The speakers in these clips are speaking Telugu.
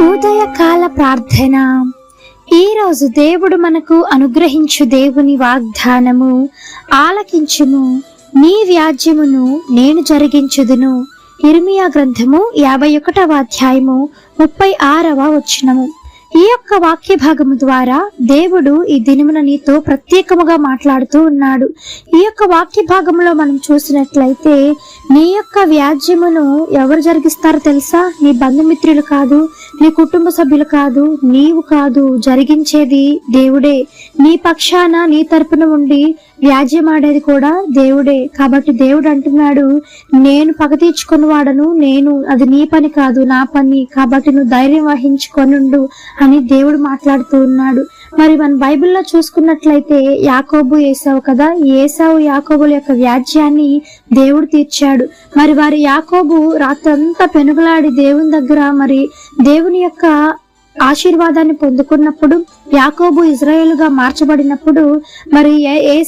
ఉదయకాల ప్రార్థన. ఈరోజు దేవుడు మనకు అనుగ్రహించు దేవుని వాగ్దానము. ఆలకించుము. నీ వ్యాజ్యమును నేను జరిగించుదును. ఇర్మియా గ్రంథము యాభై ఒకటవ అధ్యాయము ముప్పై ఆరవ వచనము. ఈ యొక్క వాక్య భాగము ద్వారా దేవుడు ఈ దినమున నీతో ప్రత్యేకముగా మాట్లాడుతూ ఉన్నాడు. ఈ యొక్క వాక్య భాగంలో మనం చూసినట్లయితే నీ యొక్క వ్యాజ్యమును ఎవరు జరిగిస్తారో తెలుసా? నీ బంధుమిత్రులు కాదు నీ కుటుంబ సభ్యులు కాదు నీవు కాదు జరిగించేది దేవుడే. నీ పక్షాన నీ తరపున ఉండి వ్యాజ్యమాడేది కూడా దేవుడే. కాబట్టి దేవుడు అంటున్నాడు నేను పగ తీర్చుకుని వాడను నేను అది నీ పని కాదు నా పని. కాబట్టి నువ్వు ధైర్యం వహించుకొనుండు అని దేవుడు మాట్లాడుతూ ఉన్నాడు. మరి మన బైబిల్లో చూసుకున్నట్లయితే యాకోబు ఏసావు కదా? ఏసావు యాకోబుల యొక్క వ్యాజ్యాన్ని దేవుడు తీర్చాడు. మరి వారి యాకోబు రాత్రంతా పెనుగులాడి దేవుని దగ్గర మరి దేవుని యొక్క ఆశీర్వాదాన్ని పొందుకున్నప్పుడు యాకోబు ఇజ్రాయేలుగా మార్చబడినప్పుడు మరి ఏ-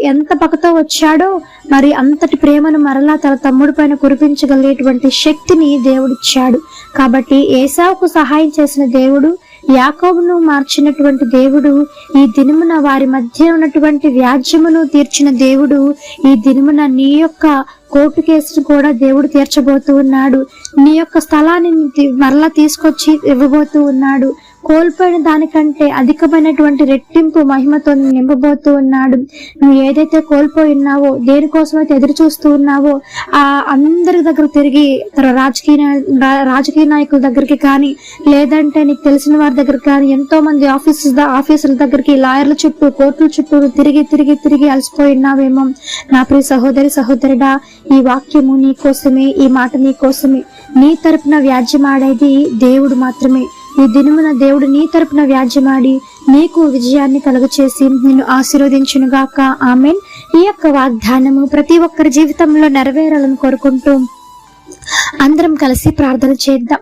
ఎంత పక్కతో వచ్చాడో మరి అంతటి ప్రేమను మరలా తన తమ్ముడి పైన కురిపించగలిగేటువంటి శక్తిని దేవుడిచ్చాడు. కాబట్టి ఏసావుకు సహాయం చేసిన దేవుడు యాకోబును మార్చినటువంటి దేవుడు ఈ దినమున వారి మధ్య ఉన్నటువంటి వ్యాజ్యమును తీర్చిన దేవుడు ఈ దినమున నీ యొక్క కోర్టు కేసును కూడా దేవుడు తీర్చబోతూ ఉన్నాడు. నీ యొక్క స్థలాన్ని మరలా తీసుకొచ్చి ఇవ్వబోతూ ఉన్నాడు. కోల్పోయిన దానికంటే అధికమైనటువంటి రెట్టింపు మహిమతో నింపబోతూ ఉన్నాడు. నువ్వు ఏదైతే కోల్పోయి ఉన్నావో దేనికోసమైతే ఎదురు చూస్తూ ఉన్నావో ఆ అందరి దగ్గర తిరిగి తన రాజకీయ రాజకీయ నాయకుల దగ్గరికి కానీ లేదంటే నీకు తెలిసిన వారి దగ్గర కానీ ఎంతో మంది ఆఫీసెస్ ఆఫీసుల దగ్గరికి లాయర్ల చుట్టూ కోర్టుల చుట్టూ తిరిగి తిరిగి తిరిగి అలసిపోయి ఉన్నావేమో. నా ప్రియ సహోదరి సహోదరుడా ఈ వాక్యము నీ కోసమే ఈ మాట నీ కోసమే. నీ తరపున వ్యాజ్యమాడేది దేవుడు మాత్రమే. ఈ దినమున దేవుడు నీ తరపున వ్యాజ్యమాడి నీకు విజయాన్ని కలుగచేసి నిన్ను ఆశీర్వదించును గాక ఆమెన్. ఈ యొక్క వాగ్దానము ప్రతి ఒక్కరి జీవితంలో నెరవేరాలని కోరుకుంటూ అందరం కలిసి ప్రార్థన చేద్దాం.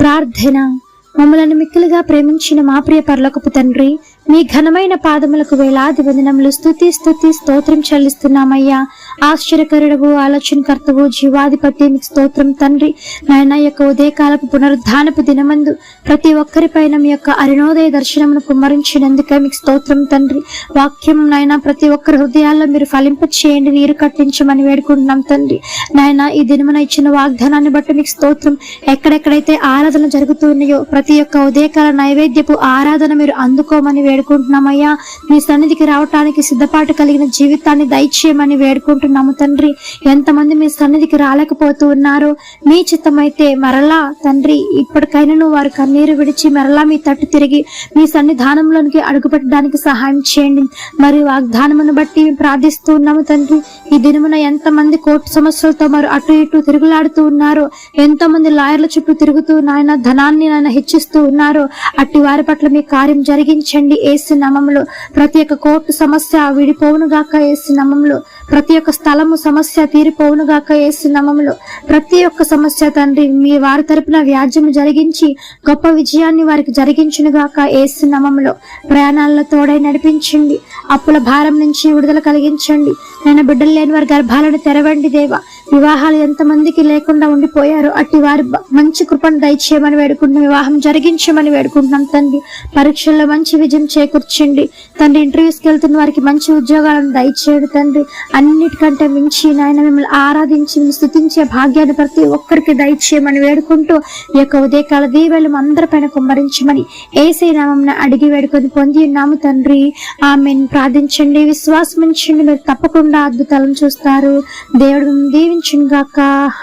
ప్రార్థన. మమ్మలను మిక్కిలుగా ప్రేమించిన మా ప్రియ పరలోకపు తండ్రి మీ ఘనమైన పాదములకు వేలాది వందనములు స్తుతి స్థుతి స్తోత్రం చెల్లిస్తున్నామయ్యా. ఆశ్చర్యకరుడవు ఆలోచనకర్తవు జీవాధిపతి మీకు స్తోత్రం తండ్రి. నాయన యొక్క ఉదయకాలపు పునరుద్ధానపు దినమందు ప్రతి ఒక్కరిపైన మీ యొక్క అరుణోదయ దర్శనమును కుమ్మరించినందుకే మీకు స్తోత్రం తండ్రి. వాక్యం నాయన ప్రతి ఒక్కరి హృదయాల్లో మీరు ఫలింప చేయండి నీరు కట్టించమని వేడుకుంటున్నాం తండ్రి. నాయన ఈ దినమున ఇచ్చిన వాగ్దానాన్ని బట్టి మీకు స్తోత్రం. ఎక్కడెక్కడైతే ఆరాధన జరుగుతున్నాయో ప్రతి ఒక్క ఉదయకాల నైవేద్యపు ఆరాధన మీరు అందుకోమని వేడుకుంటున్నామయ్యా. మీ సన్నిధికి రావటానికి సిద్ధపాటు కలిగిన జీవితాన్ని దయచేయమని వేడుకుంటున్నాము తండ్రి. ఎంతమంది మీ సన్నిధికి రాలేకపోతూ ఉన్నారు మీ చిత్తమైతే మరలా తండ్రి ఇప్పటికైనా వారు కన్నీరు విడిచి మరలా మీ తట్టు తిరిగి మీ సన్నిధానంలోనికి అడుగుపెట్టడానికి సహాయం చేయండి. మరి వాగ్దానమును బట్టి ప్రార్థిస్తూ ఉన్నాము తండ్రి. ఈ దినమున ఎంతమంది కోర్టు సమస్యలతో మరి అటు ఇటు తిరుగులాడుతూ ఉన్నారు ఎంతో మంది లాయర్ల చుట్టూ తిరుగుతూ నాయన ధనాన్ని నాయన హెచ్చిస్తూ ఉన్నారో అట్టి వారి పట్ల మీ కార్యం జరిగించండి. ఏసు నామంలో ప్రతి ఒక్క కోర్టు సమస్య విడిపోవును గాక ఏసు నామంలో ప్రతి ఒక్క స్థలము సమస్య తీరిపోవును గాక ఏసు నామంలో ప్రతి ఒక్క సమస్య తండ్రి మీ వారి తరపున వ్యాజ్యము జరిగించి గొప్ప విజయాన్ని వారికి జరిగించును గాక ఏసు నామంలో ప్రయాణాల్లో తోడై నడిపించండి. అప్పుల భారం నుంచి విడుదల కలిగించండి. నేను బిడ్డలు లేని వారి గర్భాలను తెరవండి దేవా. వివాహాలు ఎంతమందికి లేకుండా ఉండిపోయారో అట్టి వారి మంచి కృపను దయచేయమని వేడుకుంటున్నాం. వివాహం జరిగించమని వేడుకుంటున్నాం తండ్రి. పరీక్షల్లో మంచి విజయం చేకూర్చండి. తండ్రి ఇంటర్వ్యూస్కి వెళ్తున్న వారికి మంచి ఉద్యోగాలను దయచేయడు తండ్రి. అన్నిటికంటే మించి నాయన మిమ్మల్ని ఆరాధించి స్థుతించే స్తుతించే భాగ్యాన్ని ప్రతి ఒక్కరికి దయచేయమని వేడుకుంటూ ఈ యొక్క ఉదయకాల దీవెలు అందరిపైన కుమ్మరించమని ఏసై నామం అడిగి వేడుకొని పొంది ఉన్నాము తండ్రి. ఆమెను. ప్రార్థించండి. విశ్వాసం ఉంచండి. మీరు తప్పకుండా అద్భుతాలను చూస్తారు. దేవుడు దీవించును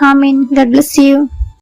ఆమెన్. God bless you.